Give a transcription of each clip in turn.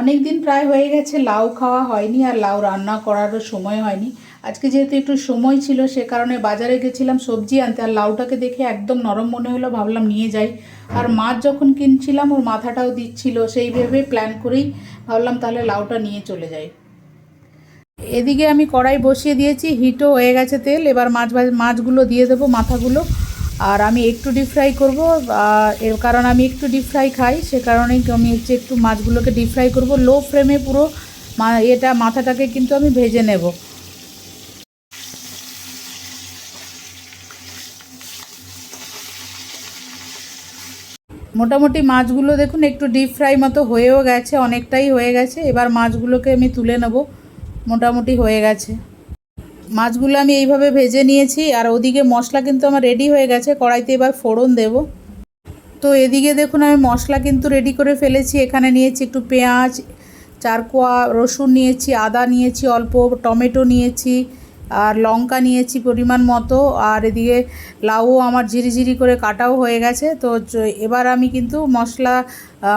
অনেক দিন প্রায় হয়ে গেছে, লাউ খাওয়া হয়নি আর লাউ রান্না করারও সময় হয়নি। আজকে যেহেতু একটু সময় ছিল, সে কারণে বাজারে গেছিলাম সবজি আনতে আর লাউটাকে দেখে একদম নরম মনে হলো, ভাবলাম নিয়ে যাই। আর মাছ যখন কিনছিলাম, ওর মাথাটাও দিচ্ছিল, সেই ভেবে প্ল্যান করেই ভাবলাম তাহলে লাউটা নিয়ে চলে যাই। এদিকে আমি কড়াই বসিয়ে দিয়েছি, হিটও হয়ে গেছে তেল, এবার মাছ মাছগুলো দিয়ে দেবো, মাথাগুলো। আর আমি একটু ডিপ ফ্রাই করব এর কারণ আমি একটু ডিপ ফ্রাই খাই, সে কারণেই আমি হচ্ছে একটু মাছগুলোকে ডিপ ফ্রাই করব। লো ফ্লেমে পুরো এটা মাথাটাকে কিন্তু আমি ভেজে নেব। মোটামুটি মাছগুলো দেখুন একটু ডিপ ফ্রাই মতো হয়েও গেছে, অনেকটাই হয়ে গেছে। এবার মাছগুলোকে আমি তুলে নেব। মোটামুটি হয়ে গেছে। মাছগুলো আমি এইভাবে ভেজে নিয়েছি, আর ওদিকে মশলা কিন্তু আমার রেডি হয়ে গেছে, কড়াইতে এবার ফোড়ন দেব। তো এদিকে দেখুন, আমি মশলা কিন্তু রেডি করে ফেলেছি, এখানে নিয়েছি একটু পেঁয়াজ, চারকোয়া, রসুন নিয়েছি, আদা নিয়েছি অল্প, টমেটো নিয়েছি, আর লঙ্কা নিয়েছি পরিমাণ মতো, আর এদিকে লাউও আমার ঝিরিঝিরি করে কাটাও হয়ে গেছে। তো এবার আমি কিন্তু মশলা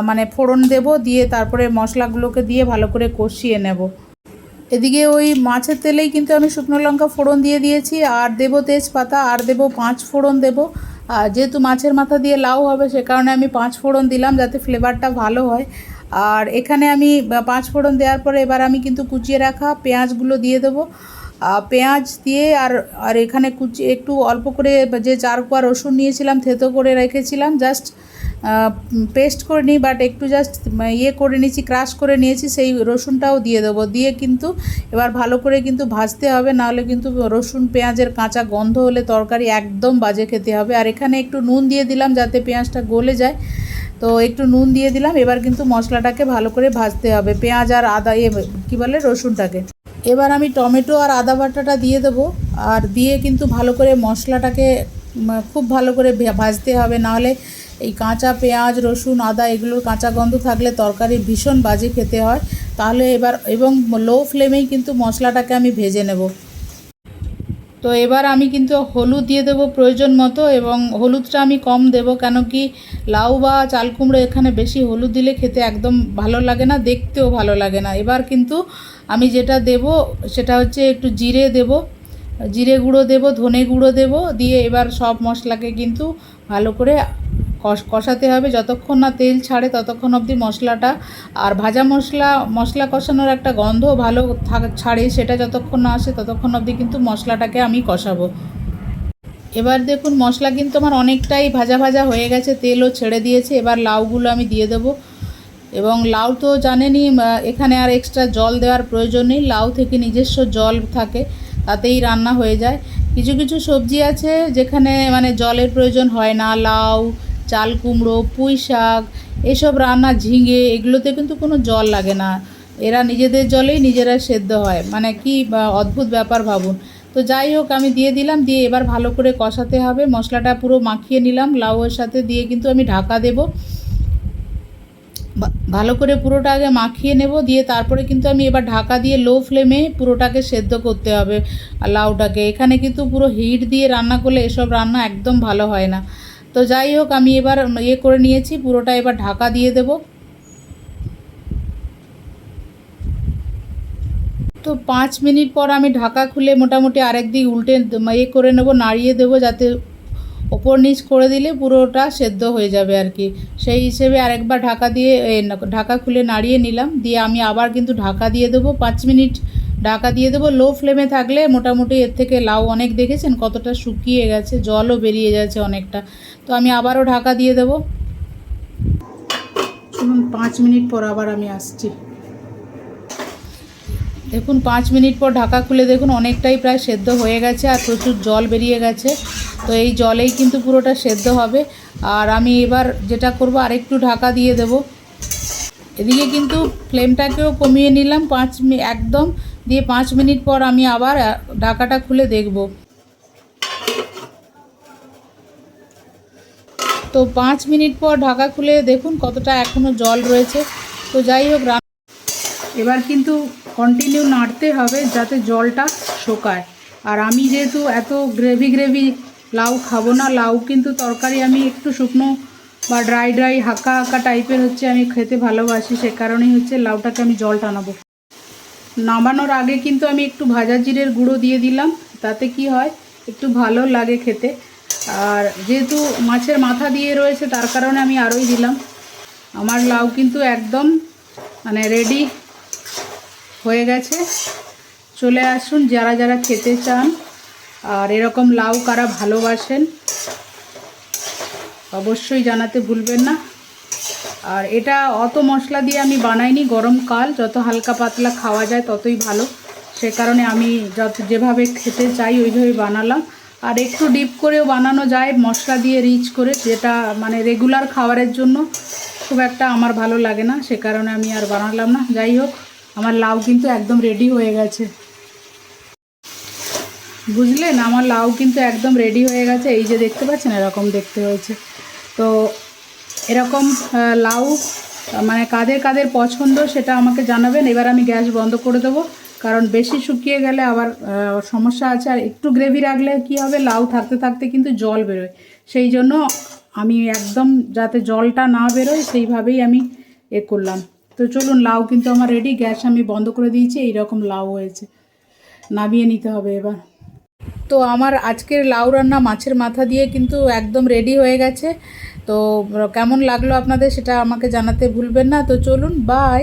মানে ফোড়ন দেব, দিয়ে তারপরে মশলাগুলোকে দিয়ে ভালো করে কষিয়ে নেব। এদিকে ওই মাছের তেলেই কিন্তু আমি শুকনো লঙ্কা ফোড়ন দিয়ে দিয়েছি, আর দেব তেজপাতা, আর দেব পাঁচ ফোড়ন দেবো। আর যেহেতু মাছের মাথা দিয়ে লাউ হবে, সে কারণে আমি পাঁচ ফোড়ন দিলাম যাতে ফ্লেভারটা ভালো হয়। আর এখানে আমি পাঁচ ফোড়ন দেওয়ার পরে এবার আমি কিন্তু কুচিয়ে রাখা পেঁয়াজগুলো দিয়ে দেবো। পেঁয়াজ দিয়ে আর আর এখানে কুচি, একটু অল্প করে যে চার কোয়া রসুন নিয়েছিলাম, থেতো করে রেখেছিলাম, জাস্ট পেস্ট করে নিই বাট একটু জাস্ট ইয়ে করে নিয়েছি ক্রাশ করে নিয়েছি, সেই রসুনটাও দিয়ে দেবো। দিয়ে কিন্তু এবার ভালো করে কিন্তু ভাজতে হবে, নাহলে কিন্তু রসুন, পেঁয়াজের কাঁচা গন্ধ হলে তরকারি একদম বাজে খেতে হবে। আর এখানে একটু নুন দিয়ে দিলাম যাতে পেঁয়াজটা গলে যায়। তো একটু নুন দিয়ে দিলাম, এবার কিন্তু মশলাটাকে ভালো করে ভাজতে হবে, পেঁয়াজ আর আদা, এ, কী বলে, রসুনটাকে। এবার আমি টমেটো আর আদা বাটাটা দিয়ে দেবো, আর দিয়ে কিন্তু ভালো করে মশলাটাকে খুব ভালো করে ভাজতে হবে, নাহলে এই কাঁচা পেঁয়াজ, রসুন, আদা এগুলোর কাঁচা গন্ধ থাকলে তরকারি ভীষণ বাজে খেতে হয়। তাহলে এবার এবং লো ফ্লেমেই কিন্তু মশলাটাকে আমি ভেজে নেব। তো এবার আমি কিন্তু হলুদ দিয়ে দেবো প্রয়োজন মতো এবং হলুদটা আমি কম দেবো কেন কি লাউ বা চাল কুমড়ো এখানে বেশি হলুদ দিলে খেতে একদম ভালো লাগে না, দেখতেও ভালো লাগে না। এবার কিন্তু আমি যেটা দেব সেটা হচ্ছে একটু জিরে দেব, জিরে গুঁড়ো দেব, ধনে গুঁড়ো দেব, দিয়ে এবার সব মশলাকে কিন্তু ভালো করে কষাতে হবে। যতক্ষণ না তেল ছাড়ে, ততক্ষণ অবধি মশলাটা আর ভাজা মশলা মশলা কষানোর একটা গন্ধ ভালো ছাড়ে, সেটা যতক্ষণ না আসে, ততক্ষণ অবধি কিন্তু মশলাটাকে আমি কষাবো। এবার দেখুন, মশলা কিন্তু আমার অনেকটাই ভাজা ভাজা হয়ে গেছে, তেলও ছেড়ে দিয়েছে। এবার লাউগুলো আমি দিয়ে দেবো। এবং লাউ তো জানেনই এখানে আর এক্সট্রা জল দেওয়ার প্রয়োজন নেই। লাউ থেকে নিজস্ব জল থাকে, তাতেই রান্না হয়ে যায়। কিছু কিছু সবজি আছে যেখানে মানে জলের প্রয়োজন হয় না। লাউ চাল কুমড়ো, পুঁই শাক, এসব রান্না ঝিঙে, এগুলোতে কিন্তু কোনো জল লাগে না। এরা নিজেদের জলেই নিজেরা সেদ্ধ হয়। মানে কি বা অদ্ভুত ব্যাপার ভাবুন। তো যাই হোক, আমি দিয়ে দিলাম, দিয়ে এবার ভালো করে কষাতে হবে। মশলাটা পুরো মাখিয়ে নিলাম, লাউয়ের সাথে দিয়ে কিন্তু আমি ঢাকা দেবো। ভালো করে পুরোটা আগে মাখিয়ে নেব, দিয়ে তারপরে কিন্তু আমি এবার ঢাকা দিয়ে লো ফ্লেমে পুরোটাকে সেদ্ধ করতে হবে। লাউটাকে। এখানে কিন্তু পুরো হিট দিয়ে রান্না করলে এসব রান্না একদম ভালো হয় না। তো যাই হোক, আমি এবার ইয়ে করে নিয়েছি, পুরোটা এবার ঢাকা দিয়ে দেব। তো পাঁচ মিনিট পর আমি ঢাকা খুলে মোটামুটি আরেক দিক উল্টে ইয়ে করে নেব, নাড়িয়ে দেবো যাতে ওপর নিচ করে দিলে পুরোটা সেদ্ধ হয়ে যাবে আর কি। সেই হিসেবে আরেকবার ঢাকা দিয়ে ঢাকা খুলে নাড়িয়ে নিলাম, দিয়ে আমি আবার কিন্তু ঢাকা দিয়ে দেবো। পাঁচ মিনিট ঢাকা দিয়ে দেবো। লো ফ্লেমে থাকলে মোটামুটি এর থেকে লাউ অনেক দেখেছেন, কতটা শুকিয়ে গেছে, জলও বেরিয়ে যাচ্ছে অনেকটা। তো আমি আবারও ঢাকা দিয়ে দেবো। শুনুন পাঁচ মিনিট পর আবার আমি আসছি। দেখুন, পাঁচ মিনিট পর ঢাকা খুলে দেখুন, অনেকটাই প্রায় সেদ্ধ হয়ে গেছে আর প্রচুর জল বেরিয়ে গেছে। তো এই জলেই কিন্তু পুরোটা সেদ্ধ হবে। আর আমি এবার যেটা করব, আরেকটু ঢাকা দিয়ে দেব। এদিকে কিন্তু ফ্লেমটাকেও কমিয়ে নিলাম, পাঁচ একদম দিয়ে পাঁচ মিনিট পর আমি আবার ঢাকাটা খুলে দেখব। তো পাঁচ মিনিট পর ঢাকা খুলে দেখুন কতটা এখনও জল রয়েছে। তো যাই হোক এবার কিন্তু কন্টিনিউ নাড়তে হবে যাতে জলটা শোকায়। আর আমি যেহেতু এত গ্রেভি গ্রেভি লাউ খাব না, লাউ কিন্তু তরকারি আমি একটু শুকনো বা ড্রাই ড্রাই হাঁকা হাঁকা টাইপের হচ্ছে আমি খেতে ভালোবাসি, সে কারণেই হচ্ছে লাউটাকে আমি জল টানাবো। নামানোর আগে কিন্তু আমি একটু ভাজা জিরের গুঁড়ো দিয়ে দিলাম, তাতে কি হয়, একটু ভালো লাগে খেতে। আর যেহেতু মাছের মাথা দিয়ে রয়েছে, তার কারণে আমি আরোই দিলাম। আমার লাউ কিন্তু একদম মানে রেডি হয়ে গেছে। চলে আসুন যারা যারা খেতে চান। আর এরকম লাউ কারা ভালোবাসেন, অবশ্যই জানাতে ভুলবেন না। আর এটা অত মশলা দিয়ে আমি বানাইনি গরমকাল যত হালকা পাতলা খাওয়া যায় ততই ভালো। সে কারণে আমি যত যেভাবে খেতে চাই ওইভাবে বানালাম। আর একটু ডিপ করেও বানানো যায়, মশলা দিয়ে রিচ করে, যেটা মানে রেগুলার খাবারের জন্য খুব একটা আমার ভালো লাগে না। সে কারণে আমি আর বানালাম না। যাই হোক, আমার লাউ কিন্তু একদম রেডি হয়ে গেছে। বুঝলেন? আমার লাউ কিন্তু একদম রেডি হয়ে গেছে। এই যে দেখতে পাচ্ছেন, এরকম দেখতে হয়েছে। তো এরকম লাউ মানে কাদের কাদের পছন্দ সেটা আমাকে জানাবেন। এবার আমি গ্যাস বন্ধ করে দেবো, কারণ বেশি শুকিয়ে গেলে আবার সমস্যা আছে। আর একটু গ্রেভি রাখলে কি হবে, লাউ থাকতে থাকতে কিন্তু জল বেরোয়। সেই জন্য আমি একদম যাতে জলটা না বেরোয়, সেইভাবেই আমি এ করলাম। তো চলুন, লাউ কিন্তু আমার রেডি গ্যাস আমি বন্ধ করে দিয়েছি, এইরকম লাউ হয়েছে। নামিয়ে নিতে হবে এবার। তো আমার আজকের লাউ রান্না মাছের মাথা দিয়ে কিন্তু একদম রেডি হয়ে গেছে। তো কেমন লাগল আপনাদের সেটা আমাকে জানাতে ভুলবেন না। তো চলুন বাই